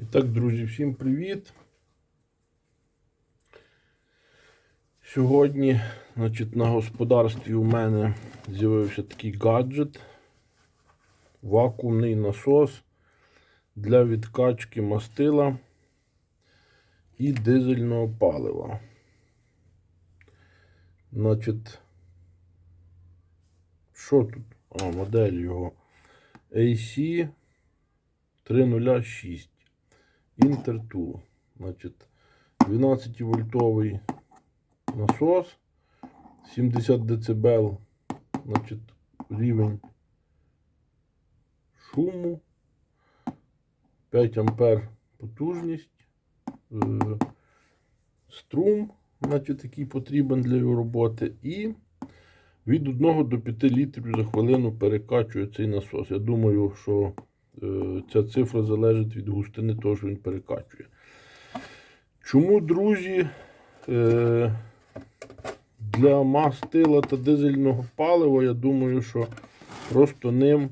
І так, друзі, всім привіт. Сьогодні, значить, на господарстві у мене з'явився такий гаджет, вакуумний насос для відкачки мастила і дизельного палива. Значить, що тут? А, модель його AC 306 Intertool. Значить, 12 вольтовий насос, 70 дБ, значить, рівень шуму, 5 ампер потужність, е, струм, значить, який потрібен для його роботи, і від 1 до 5 літрів за хвилину перекачує цей насос. Я думаю, що ця цифра залежить від густини того, що він перекачує. Чому, друзі, е, для мастила та дизельного палива, я думаю, що просто ним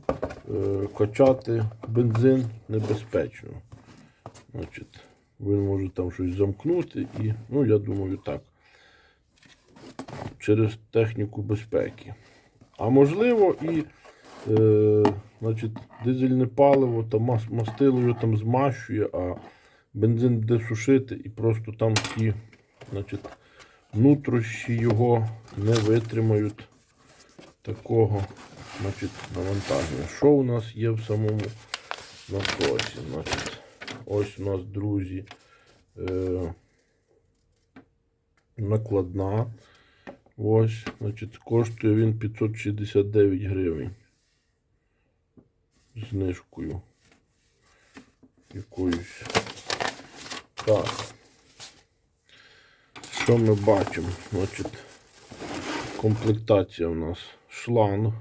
е, качати бензин небезпечно. Значить, він може там щось замкнути і, ну, я думаю, так. Через техніку безпеки. А можливо, і е, значить, дизельне паливо та мас, мастило там змащує, а бензин буде сушити і просто там ті значить, нутрощі його не витримають такого значить, навантаження. Що у нас є в самому насосі? Значить, ось у нас, друзі, е, накладна. Ось, значить, коштує він 569 гривень. Знижкою. Якоюсь. Так. Що ми бачимо? Значить, комплектація у нас шланг.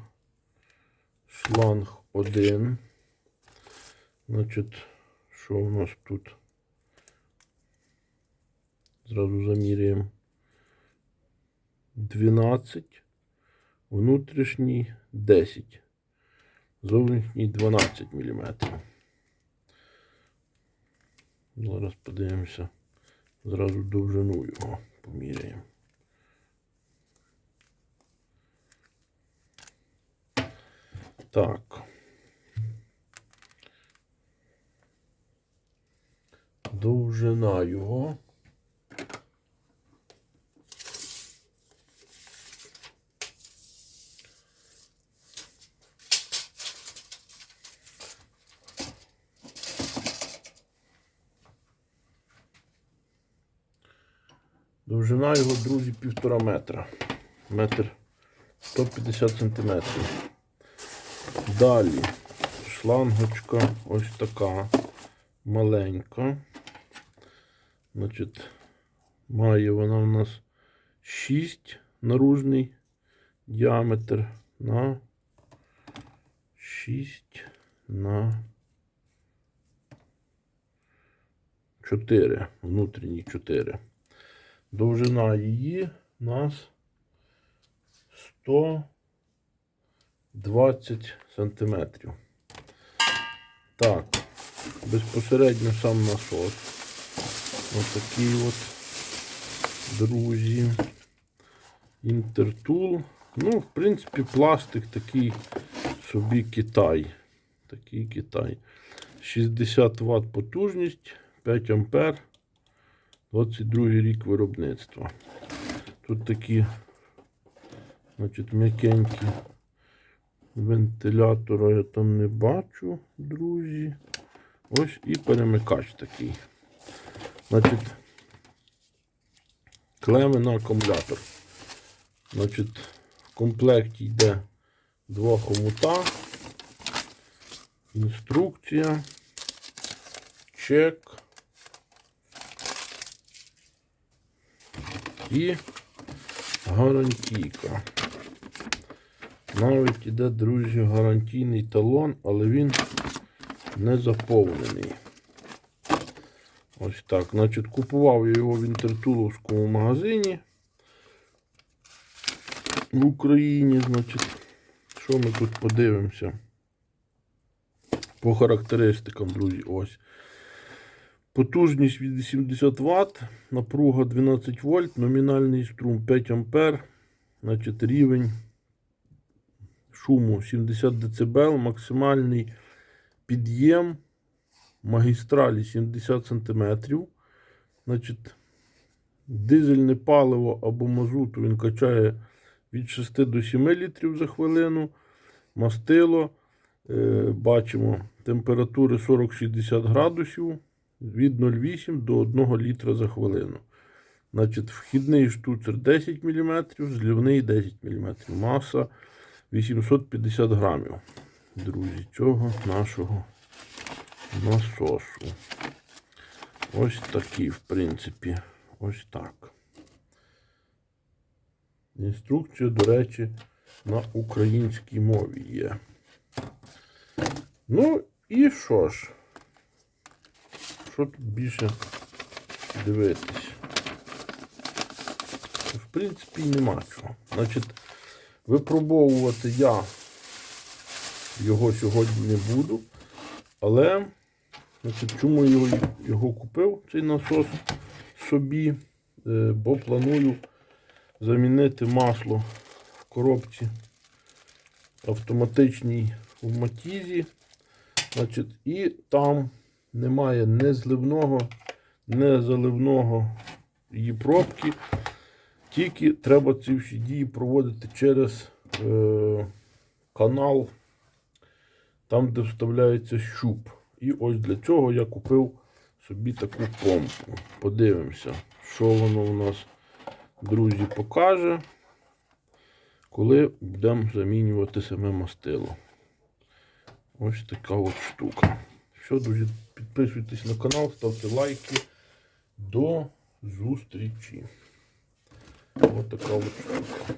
Шланг 1. Значить, що у нас тут? Зразу заміряємо. 12, внутрішній 10, зовнішній 12 мм. Зараз подивимося, зразу довжину його поміряємо. Так. Довжина його. Довжина його, друзі, півтора метра. Метр 150 сантиметрів. Далі шлангочка ось така маленька. Значить, має вона у нас 6 наружний діаметр на 6 на 4. Внутрішній 4. Довжина її у нас 120 сантиметрів. Так, безпосередньо сам насос. Ось такий от, друзі. Інтертул. Ну, в принципі, пластик такий собі Китай. Такий Китай. 60 Вт потужність, 5 ампер. 22 рік виробництва. Тут такі, значить, м'якенькі вентилятора я там не бачу, друзі. Ось і перемикач такий. Значить, клеми на акумулятор. Значить, в комплекті йде два хомута, інструкція, чек. І гарантійка. Навіть іде, друзі, гарантійний талон, але він не заповнений. Ось так. Значить, купував я його в інтертуловському магазині в Україні. Значить, що ми тут подивимося? По характеристикам, друзі, ось. Потужність від 80 Вт, напруга 12 вольт, номінальний струм 5 ампер, значить рівень шуму 70 дБ, максимальний під'єм магістралі 70 см. Значить, дизельне паливо або мазуту він качає від 6 до 7 літрів за хвилину. Мастило. Е, бачимо температури 40-60 градусів від 0,8 до 1 літра за хвилину. Значить, вхідний штуцер 10 мм, злівний 10 мм. Маса 850 грамів. Друзі, цього нашого насосу. Ось такий, в принципі, ось так. Інструкція, до речі, на українській мові є. Ну і що ж? Що тут більше дивитись? В принципі, нема чого. Значить, випробовувати я його сьогодні не буду. Але значить, чому я його, його купив, цей насос собі? Е, Бо планую замінити масло в коробці автоматичній в матізі. Значить, і там немає не зливного, не заливного її пробки. Тільки треба ці всі дії проводити через е, канал, там, де вставляється щуп. І ось для цього я купив собі таку помпу. Подивимося, що воно у нас, друзі, покаже, коли будемо замінювати саме мастило. Ось така от штука. Все, друзі, підписуйтесь на канал, ставте лайки. До зустрічі. Ось така от штука.